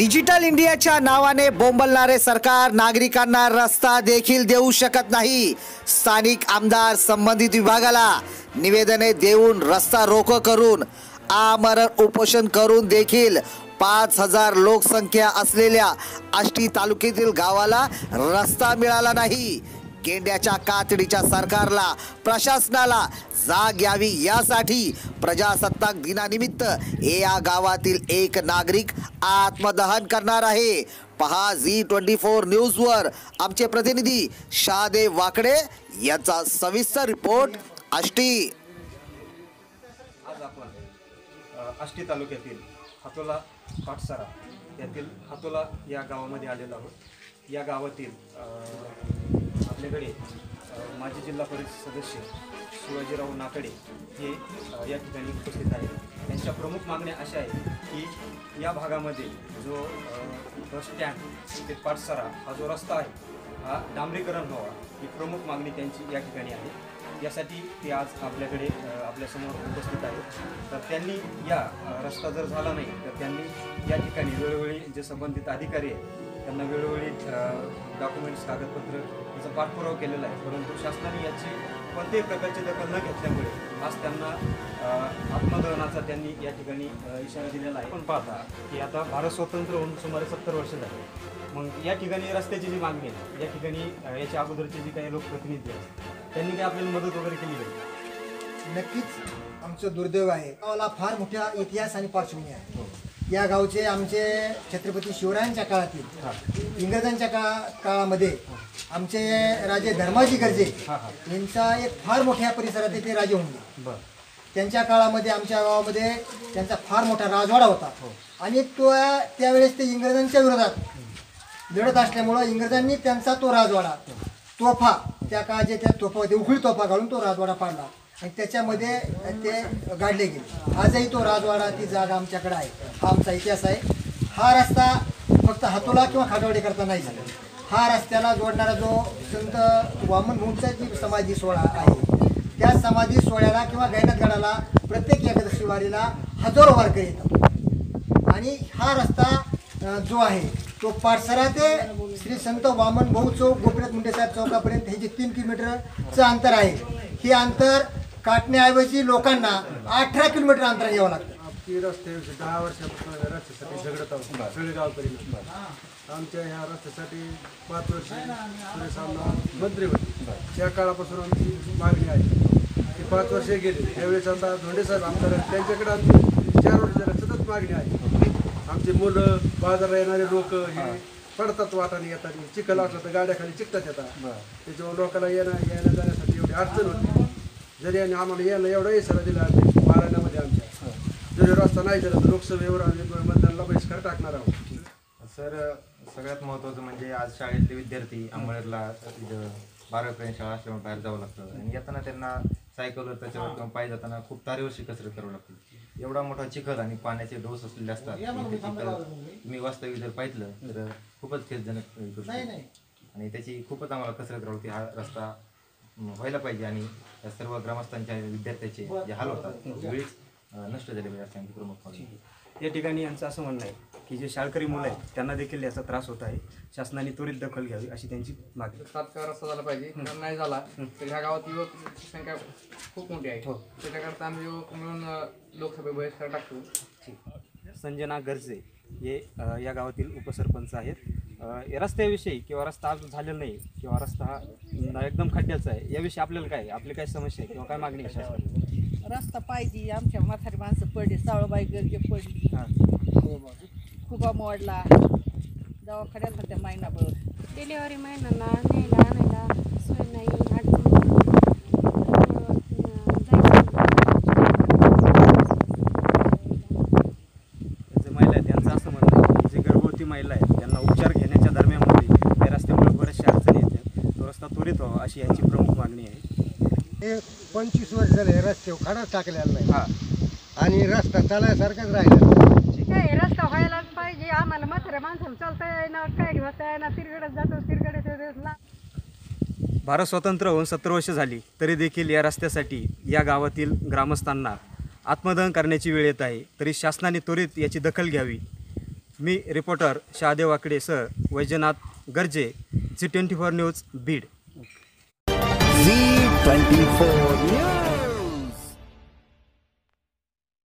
Digital इंडियाच्या नावाने बोंबलणारे सरकार नागरिकांना रस्ता देखील देऊ शकत नाही. स्थानिक आमदार संबंधित विभागाला निवेदने देऊन रस्ता रोको करून आमरण उपोषण करून देखील पाच हजार लोकसंख्या असलेल्या आष्टी तालुक्यातील गावाला रस्ता मिळाला नाही. गेंड्याच्या कातडीच्या सरकारला प्रशासनाला जाग यावी यासाठी प्रजासत्ताक दिनानिमित्त या गावातील एक नागरिक आत्मदहन करणार आहे. पहा झी ट्वेंटी फोर न्यूजवर आमचे प्रतिनिधी शाहदेव वाकडे यांचा सविस्तर रिपोर्ट आष्टी. आज आपण आष्टी तालुक्यातील हातोला पाटसारा यातील हातोला या गावामध्ये आलेलो आहोत. या गावातील आपल्याकडे माजी जिल्हा परिषद सदस्य शिवाजीराव नाकडे हे या ठिकाणी उपस्थित आहेत. त्यांच्या प्रमुख मागण्या अशा आहेत की या भागामध्ये जो बस स्टँड ते पाठसारा हा जो रस्ता आहे हा डांबरीकरण व्हावा ही प्रमुख मागणी त्यांची या ठिकाणी आहे. यासाठी ते आज आपल्याकडे आपल्यासमोर उपस्थित आहेत. तर त्यांनी या रस्ता जर झाला नाही तर त्यांनी या ठिकाणी वेळोवेळी जे संबंधित अधिकारी आहेत त्यांना वेळोवेळी डॉक्युमेंट्स कागदपत्र याचा पाठपुरावा केलेला आहे. परंतु शासनाने याची कोणत्याही प्रकारची दखल न घेतल्यामुळे आज त्यांना आत्मदहनाचा त्यांनी या ठिकाणी इशारा दिलेला आहे. पण पाहता की आता भारत स्वतंत्र होऊन सुमारे सत्तर वर्ष झाले. मग या ठिकाणी रस्त्याची जी मागणी आहे या ठिकाणी याच्या अगोदरचे जे काही लोकप्रतिनिधी आहेत त्यांनी काही आपल्याला मदत वगैरे केली पाहिजे नक्कीच आमचं दुर्दैव आहे. गावाला फार मोठा इतिहास आणि पार्श्वभूमी आहे. या गावचे आमचे छत्रपती शिवरायांच्या काळातील इंग्रजांच्या काळा काळामध्ये आमचे राजे धर्माजी गर्जे हा, हा. यांचा एक फार मोठ्या परिसरात ते राजे होऊन गेले. त्यांच्या काळामध्ये आमच्या गावामध्ये त्यांचा फार मोठा राजवाडा होता. आणि तो त्यावेळेस ते इंग्रजांच्या विरोधात लढत असल्यामुळं इंग्रजांनी त्यांचा तो राजवाडा तोफा त्या काळाचे त्या तोफा उखळी तोफा घालून तो राजवाडा पाडला. आणि त्याच्यामध्ये ते गाडले गेले. आजही तो राजवाडा ती जागा आमच्याकडे आहे. हा आमचा इतिहास आहे. हा रस्ता फक्त हातोला किंवा खाटवाडी करता नाही झाला. हा रस्त्याला जोडणारा जो संत वामन मुंगचा जी समाधी सोहळा आहे. त्या समाधी सोहळ्याला किंवा गडाला प्रत्येक एकादशी वारीला हजारो वारकरी येतात. आणि हा रस्ता जो आहे तो पाटसरा ते श्री संत वामन भाऊ चौक गोपीनाथ मुंडेसाहेब चौकापर्यंत हे जे तीन किलोमीटरचं अंतर आहे हे अंतर काटण्याऐवजी लोकांना अठरा किलोमीटर अंतर यावं लागतं. ती रस्त्याविषयी दहा वर्षापासून या रस्त्यासाठी झगडत आहोत. सगळे गावकरी आमच्या ह्या रस्त्यासाठी पाच वर्ष सुरेश अण्णा मंत्री होते. त्या काळापासून आमची मागणी आहे. ती पाच वर्षे गेली. त्यावेळेस आता धोंडे साहेब आमदार आहेत. त्यांच्याकडे आमची चार वर्ष झालं. सतत मागणी आहे. आमची मुलं बाजारला येणारे लोक हे पडतात वाटाने येतात चिखल असलं तर गाड्या खाली चिकतात येतात. त्याच्यामुळे लोकांना येणं यायला जाण्यासाठी एवढी अडचण होती. जरी यांनी आम्हाला यायला एवढा इशारा दिला महाराष्ट्रामध्ये आमच्या. जरी रस्ता नाही दिला तर लोकसभेवर आम्ही मतदानाला बहिष्कार टाकणार आहोत. सर सगळ्यात महत्त्वाचं म्हणजे आज शाळेतले विद्यार्थी इथं बारावीपर्यंत शाळा असल्यामुळे बाहेर जावं लागतं. आणि येताना त्यांना सायकलवर त्याच्यावर किंवा पायी जाताना खूप तारेवरची कसरत करावी लागते. एवढा मोठा चिखल आणि पाण्याचे डोस असलेले असतात. की ते चिखल तुम्ही वास्तविक जर पाहिलं तर खूपच खेदजनक. आणि त्याची खूपच आम्हाला कसरत करावी लागते. हा रस्ता व्हायला पाहिजे आणि या सर्व ग्रामस्थांच्या विद्यार्थ्याचे जे हाल होतात वेळीच अं, नष्ट झाले पाहिजे असं आमची प्रमुख. या ठिकाणी यांचं असं म्हणणं आहे की जे शाळकरी मुलं आहेत त्यांना देखील याचा त्रास होत आहे. शासनाने त्वरित दखल घ्यावी अशी त्यांची मागणी. तात्काळ रस्ता झाला पाहिजे. नाही झाला तर ह्या गावात युवक संख्या खूप मोठी आहे. हो. त्याच्याकरता आम्ही युवक मिळून लोकसभे बहिष्कार टाकतो. संजना गर्जे हे या गावातील उपसरपंच आहेत. रस्त्याविषयी किंवा रस्ता अजून झालेला नाही किंवा रस्ता हा न- एकदम खड्ड्याचा आहे याविषयी आपल्याला काय? आपली काय समस्या आहे किंवा काय मागणी आहे शासनाला? रस्ता पाहिजे आमच्या म्हातारी माणसं पडली सावळबाई गरजे पडली. हां. खुबा मोडला दवाखान्यात होत्या महिनाभर. डिलिव्हरी महिन्यांना न्यायला आणायला सोय नाही अडचण जे महिला आहेत त्यांचं असं म्हणणं आहे की जे गर्भवती महिला आहेत त्यांना उपचार घेण्याच्या दरम्यानमध्ये या रस्त्यामुळे बऱ्याचशा अडचणी येतात तो रस्ता त्वरित व्हावा अशी यांची प्रमुख मागणी आहे. हे पंचवीस वर्ष झाले रस्त्यावर खडाच टाकलेला नाही. हां. आणि रस्ता चालायसारखाच राहिला काय रस्ता व्हायलाच पाहिजे. आम्हाला म्हाताऱ्या माणसाला चालता येईना काय घेता येईना तिरगडत जातो तिरगडत भारत स्वतंत्र होऊन सत्तर वर्ष झाली तरी देखील या रस्त्यासाठी या गावातील ग्रामस्थांना आत्मदहन करण्याची वेळ येत आहे. तरी शासनाने त्वरित याची दखल घ्यावी. मी reporter Shahadev Wakde sir Vaijnath Garje Zee twenty four news Beed. Zee twenty four news